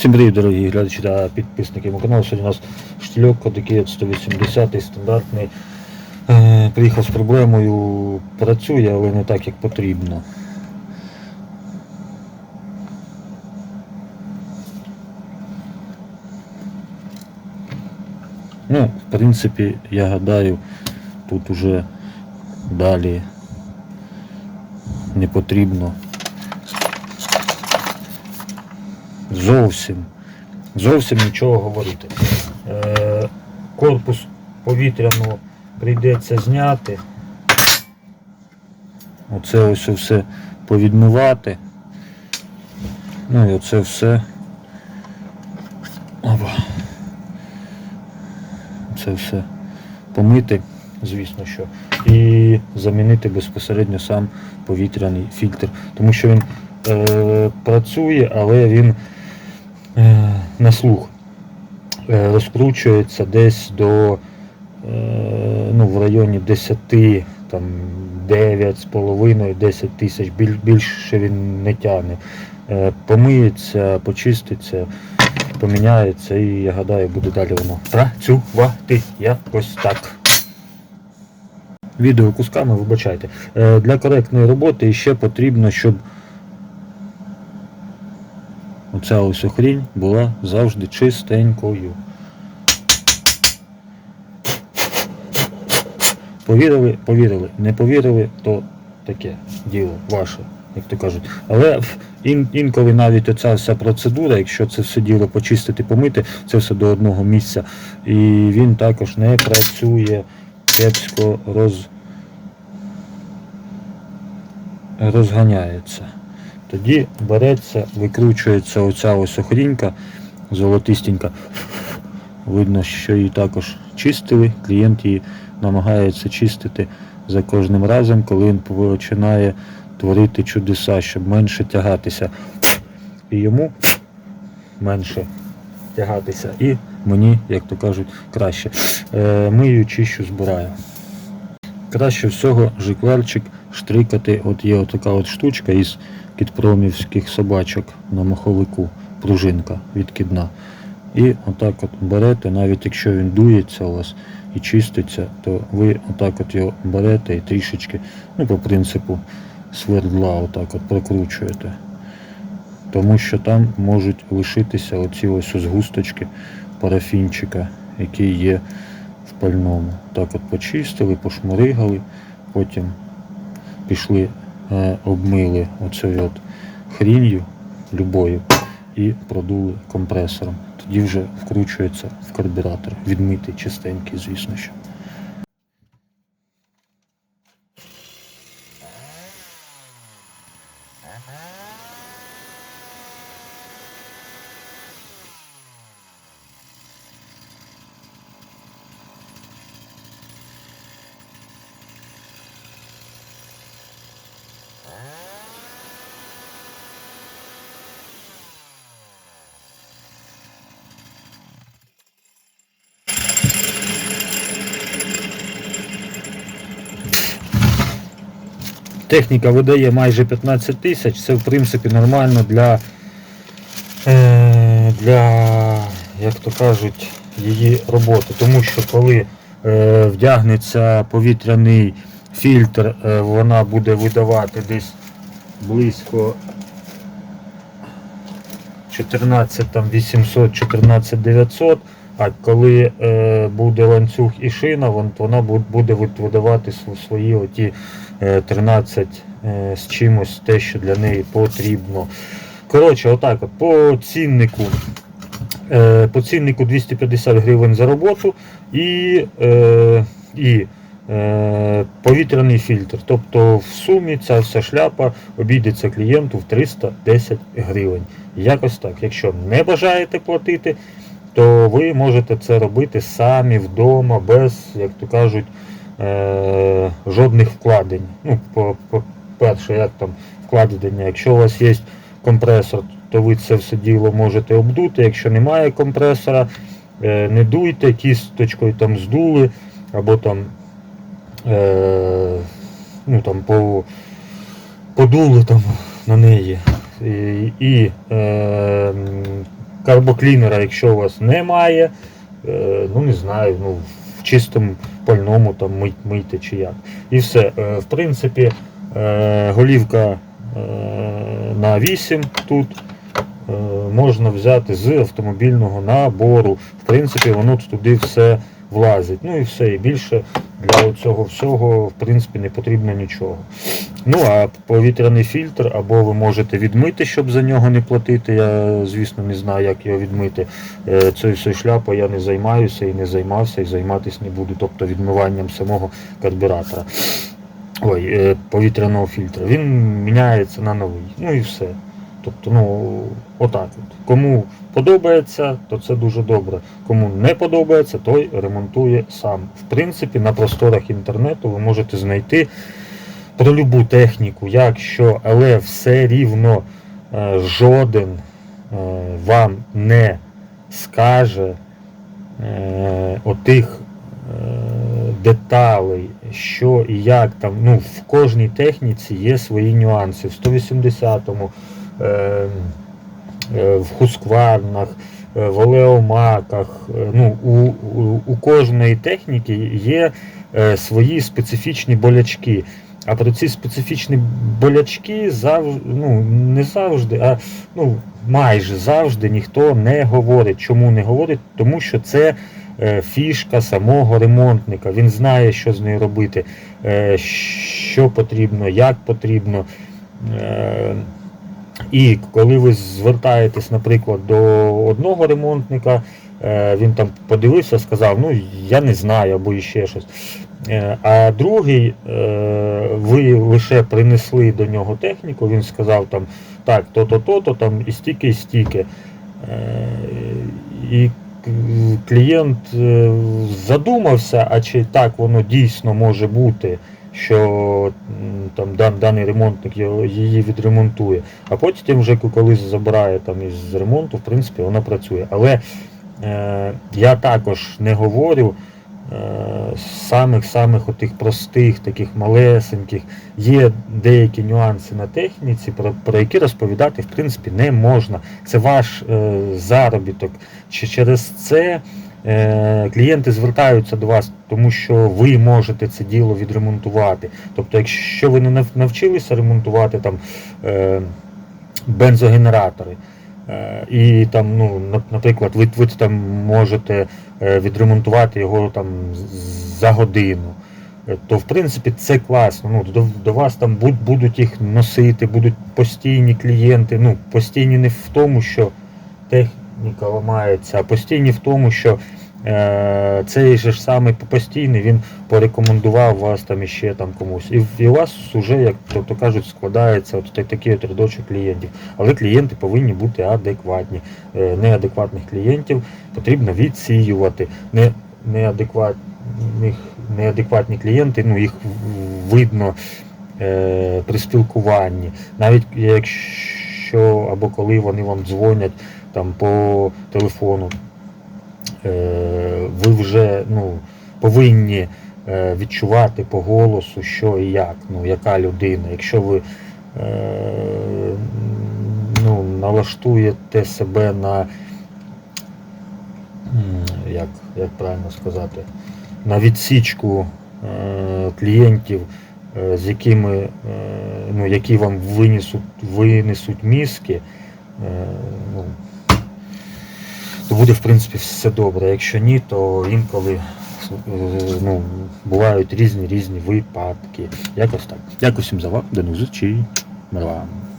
Всім привіт, дорогі глядачі та підписники мого каналу. Сьогодні у нас штільок Кодикет 180 стандартний. Е, приїхав з проблемою, працює, але не так, як потрібно. Ну, в принципі, я гадаю, тут уже далі не потрібно зовсім, зовсім нічого говорити. Е, корпус повітряного прийдеться зняти. Оце ось все повідмивати. Ну і оце все. Опа. Це все помити, звісно що. І замінити безпосередньо сам повітряний фільтр. Тому що він е, працює, але він на слух е, розкручується десь до е, ну, в районі 10, там 9,5-10 тисяч, більше він не тягне. Е, помиється, почиститься, поміняється і я гадаю буде далі воно працювати якось так. Відео кусками, вибачайте. Е, Для коректної роботи ще потрібно, щоб оця ось охрінь була завжди чистенькою. Повірили, повірили. Не повірили, то таке діло ваше, як то кажуть. Але ін, інколи навіть оця вся процедура, якщо це все діло почистити, помити, це все до одного місця. І він також не працює кепсько роз... розганяється. Тоді береться, викручується оця ось охрінька золотистенька. Видно, що її також чистили. Клієнт її намагається чистити за кожним разом, коли він починає творити чудеса, щоб менше тягатися. І йому менше тягатися. І мені, як то кажуть, краще. Е, мию, чищу, збираю. Краще всього жиклерчик штрикати. От є така от штучка із кітпромівських собачок на маховику, пружинка відкидна. І отак от берете, навіть якщо він дується у вас і чиститься, то ви отак от його берете і трішечки, ну по принципу свердла отак от прокручуєте. Тому що там можуть лишитися оці ось згусточки парафінчика, які є в пальному. Так от почистили, пошмуригали, потім пішли, обмили оцею от хрінью любою і продули компресором. Тоді вже вкручується в карбюратор. Відмитий, чистенький, звісно що. Техніка видає майже 15 тисяч, це в принципі нормально для, е, для як то кажуть, її роботи. Тому що коли е, вдягнеться повітряний фільтр, е, вона буде видавати десь близько 14 800-14 900, а коли е, буде ланцюг і шина, вон- вона буде видавати свої оті е, 13 е, з чимось те, що для неї потрібно. Коротше, отак от по ціннику. Е, по ціннику 250 гривень за роботу і, е, і е, повітряний фільтр. Тобто в сумі ця вся шляпа обійдеться клієнту в 310 гривень. Якось так. Якщо не бажаєте платити, то ви можете це робити самі вдома, без, як то кажуть, е, жодних вкладень. Ну, перше, як там вкладення. Якщо у вас є компресор, то ви це все діло можете обдути. Якщо немає компресора, е, не дуйте, кісточкою там здули, або там, е, ну, там по, подули там на неї. І, і е, карбоклінера, якщо у вас немає, е, ну не знаю, ну в чистому пальному там мийте чи як. І все. Е, В принципі, е, голівка на 8 тут. Можна взяти з автомобільного набору. В принципі, воно туди все влазить. Ну і все. І більше для цього всього, в принципі, не потрібно нічого. Ну, а повітряний фільтр, або ви можете відмити, щоб за нього не платити. Я, звісно, не знаю, як його відмити. Е, Цією всією шляпою я не займаюся і не займався, і займатися не буду, тобто відмиванням самого карбюратора. Ой, е, повітряного фільтра. Він міняється на новий. Ну і все. Тобто, ну, отак. От. Кому подобається, то це дуже добре. Кому не подобається, той ремонтує сам. В принципі, на просторах інтернету ви можете знайти про любу техніку, як що, але все рівно е, жоден е, вам не скаже е, отих деталей, що і як там. Ну, в кожній техніці є свої нюанси. В 180-му, е, е, в хускварнах, е, в олеомаках. е, Ну, у, у, кожної техніки є е, свої специфічні болячки. А про ці специфічні болячки завжди, ну, не завжди, а ну, майже завжди ніхто не говорить. Чому не говорить? Тому що це е, фішка самого ремонтника. Він знає, що з нею робити, е, що потрібно, як потрібно. І коли ви звертаєтесь, наприклад, до одного ремонтника, е, він там подивився, сказав, ну я не знаю, або іще щось. Е, А другий, е, ви лише принесли до нього техніку, він сказав там, так, то-то, то-то, там і стільки, і стільки. І клієнт задумався, а чи так воно дійсно може бути, що там дан- даний ремонтник її відремонтує. А потім вже коли забирає там із ремонту, в принципі, вона працює. Але е, я також не говорю е, самих-самих отих простих, таких малесеньких. Є деякі нюанси на техніці, про, про які розповідати в принципі не можна. Це ваш е, заробіток. Чи через це клієнти звертаються до вас, тому що ви можете це діло відремонтувати. Тобто, якщо ви не навчилися ремонтувати там е, бензогенератори, е, і там, ну, наприклад, ви, ви там можете е, відремонтувати його там за годину. е, То в принципі це класно. Ну, до, до вас там будуть їх носити, будуть постійні клієнти. Ну, постійні не в тому, що техніка ламається, постійні в тому, що е, цей же ж самий постійний він порекомендував вас там іще там комусь. І, і у вас вже, як то, то кажуть, складається от та- такий от рядочок клієнтів. Але клієнти повинні бути адекватні. Е, неадекватних клієнтів потрібно відсіювати. Не, неадекватних, неадекватні клієнти, ну їх видно е, при спілкуванні. Навіть якщо або коли вони вам дзвонять там по телефону, е, ви вже ну, повинні е, відчувати по голосу, що і як, ну, яка людина. Якщо ви е, ну, налаштуєте себе на як, як правильно сказати, на відсічку клієнтів, з якими, е, ну, які вам винесуть, винесуть мізки, е, ну, то буде в принципі все добре. Якщо ні, то інколи е, ну, бувають різні різні випадки. Якось так. Дякую всім за увагу. До нових зустрічей. Мир вам.